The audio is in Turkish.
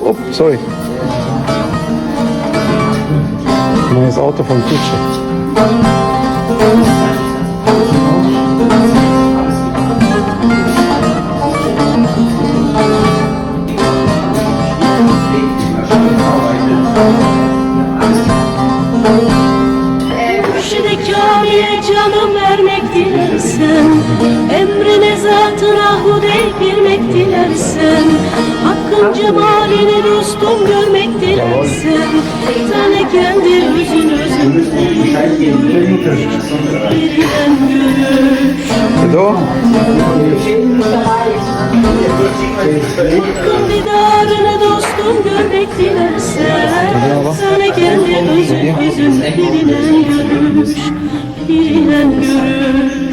Oh, sorry. Neues Auto von Kutsche. Canım vermek dostum görmek dilersen. Tane kendi yüzün özün Birden görür? Hakkın didarını dostum görmek dilersen. Tane kendi özün yüzün Birden görür Birden görür